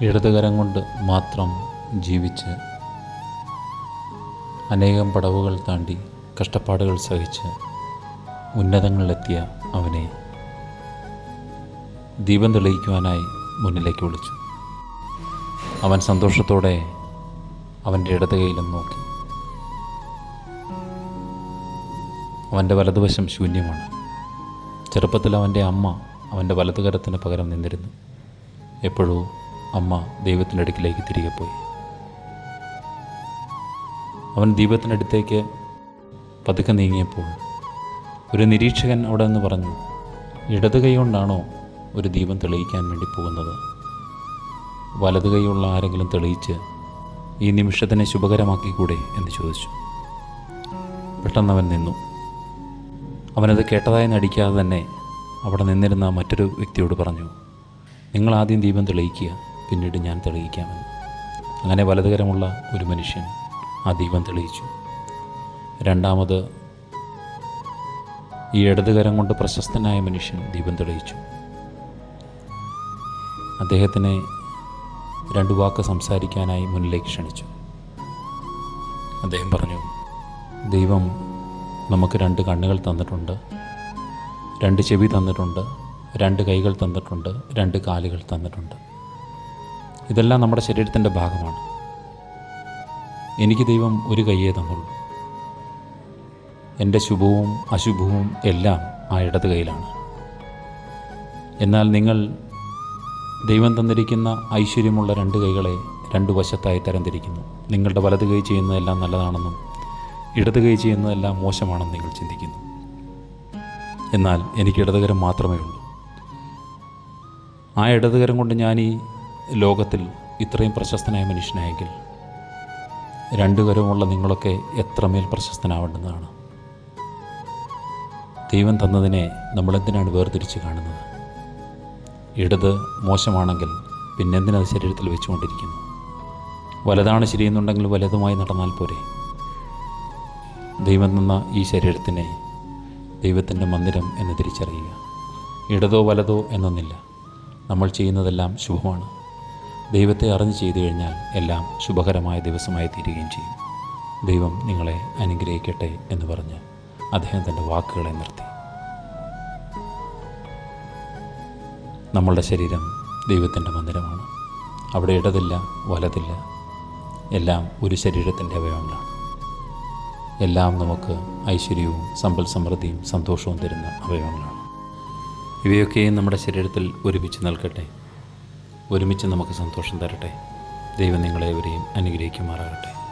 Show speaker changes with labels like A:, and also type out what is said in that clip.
A: ഇടതുകരം കൊണ്ട് മാത്രം ജീവിച്ച് അനേകം പടവുകൾ താണ്ടി കഷ്ടപ്പാടുകൾ സഹിച്ച് ഉന്നതങ്ങളിലെത്തിയ അവനെ ദീപം തെളിയിക്കുവാനായി മുന്നിലേക്ക് വിളിച്ചു. അവൻ സന്തോഷത്തോടെ അവന്റെ ഇടത് കൈയിലും നോക്കി. അവന്റെ വലതുവശം ശൂന്യമാണ്. ചെറുപ്പത്തിൽ അവന്റെ അമ്മ അവന്റെ വലതുകരത്തിന് പകരം നിന്നിരുന്നു. എപ്പോഴോ അമ്മ ദൈവത്തിന്റെ അടുക്കിലേക്ക് തിരികെ പോയി. അവൻ ദീപത്തിനടുത്തേക്ക് പതുക്കെ നീങ്ങിയപ്പോൾ ഒരു നിരീക്ഷകൻ അവിടെ നിന്ന് പറഞ്ഞു ഇടത് കൈ കൊണ്ടാണോ ഒരു ദീപം തെളിയിക്കാൻ വേണ്ടി പോകുന്നത്? വലത് കൈയുള്ള ആരെങ്കിലും തെളിയിച്ച് ഈ നിമിഷത്തിനെ ശുഭകരമാക്കിക്കൂടെ? എന്ന് ചോദിച്ചു. പെട്ടെന്ന് അവൻ നിന്നു. അവനത് കേട്ടതായി നടിക്കാതെ തന്നെ അവിടെ നിന്നിരുന്ന മറ്റൊരു വ്യക്തിയോട് പറഞ്ഞു നിങ്ങൾ ആദ്യം ദീപം തെളിയിക്കുക. പിന്നീട് ഞാൻ തെളിയിക്കാമെന്ന്. അങ്ങനെ വലതുകരമുള്ള ഒരു മനുഷ്യൻ ആ ദീപം തെളിയിച്ചു. രണ്ടാമത് ഈ ഇടതുകരം കൊണ്ട് പ്രശസ്തനായ മനുഷ്യൻ ദീപം തെളിയിച്ചു. അദ്ദേഹത്തിനെ രണ്ടു വാക്ക് സംസാരിക്കാനായി മുന്നിലേക്ക് ക്ഷണിച്ചു. അദ്ദേഹം പറഞ്ഞു ദൈവം നമുക്ക് രണ്ട് കണ്ണുകൾ തന്നിട്ടുണ്ട് രണ്ട് ചെവി തന്നിട്ടുണ്ട് രണ്ട് കൈകൾ തന്നിട്ടുണ്ട് രണ്ട് കാലുകൾ തന്നിട്ടുണ്ട്. ഇതെല്ലാം നമ്മുടെ ശരീരത്തിന്റെ ഭാഗമാണ്. എനിക്ക് ദൈവം ഒരു കൈയേ തന്നുള്ളൂ. എന്റെ ശുഭവും അശുഭവും എല്ലാം ആ ഇടത് കൈയിലാണ്. എന്നാൽ നിങ്ങൾ ദൈവം തന്നിരിക്കുന്ന ഐശ്വര്യമുള്ള രണ്ട് കൈകളെ രണ്ട് വശത്തായി തരംതിരിക്കുന്നു. നിങ്ങളുടെ വലത് കൈ ചെയ്യുന്നതെല്ലാം നല്ലതാണെന്നും ഇടത് കൈ ചെയ്യുന്നതെല്ലാം മോശമാണെന്നും നിങ്ങൾ ചിന്തിക്കുന്നു. എന്നാൽ എനിക്ക് ഇടതുകരം മാത്രമേ ഉള്ളൂ. ആ ഇടതുകരം കൊണ്ട് ഞാൻ ഈ ലോകത്തിൽ ഇത്രയും പ്രശസ്തനായ മനുഷ്യനായെങ്കിൽ രണ്ടു കരമുള്ള നിങ്ങളൊക്കെ എത്രമേൽ പ്രശസ്തനാവേണ്ടതാണ്? ദൈവം തന്നതിനെ നമ്മളെന്തിനാണ് വേർതിരിച്ച് കാണുന്നത്? ഇടത് മോശമാണെങ്കിൽ പിന്നെന്തിനത് ശരീരത്തിൽ വെച്ചുകൊണ്ടിരിക്കുന്നു? വലതാണ് ശരിയെന്നുണ്ടെങ്കിൽ വലതുമായി നടന്നാൽ പോരെ. ദൈവം തന്ന ഈ ശരീരത്തിനെ ദൈവത്തിന്റെ മന്ദിരം എന്ന് തിരിച്ചറിയുക. ഇടതോ വലതോ എന്നൊന്നില്ല. നമ്മൾ ചെയ്യുന്നതെല്ലാം ശുഭമാണ്. ദൈവത്തെ അറിഞ്ഞ് ചെയ്തു കഴിഞ്ഞാൽ എല്ലാം ശുഭകരമായ ദിവസമായി തീരുകയും ചെയ്യും. ദൈവം നിങ്ങളെ അനുഗ്രഹിക്കട്ടെ എന്ന് പറഞ്ഞ് അദ്ദേഹം തന്റെ വാക്കുകളെ നിർത്തി. നമ്മളുടെ ശരീരം ദൈവത്തിന്റെ മന്ദിരമാണ്. അവിടെ ഇടതില്ല വലതില്ല. എല്ലാം ഒരു ശരീരത്തിന്റെ അവയവങ്ങളാണ്. എല്ലാം നമുക്ക് ഐശ്വര്യവും സമ്പൽ സമൃദ്ധിയും സന്തോഷവും തരുന്ന അവയവങ്ങളാണ്. ഇവയൊക്കെയും നമ്മുടെ ശരീരത്തിൽ ഒരുമിച്ച് നിൽക്കട്ടെ. ഒരുമിച്ച് നമുക്ക് സന്തോഷം തരട്ടെ. ദൈവം നിങ്ങളെവരെയും അനുഗ്രഹിക്കുമാറാകട്ടെ.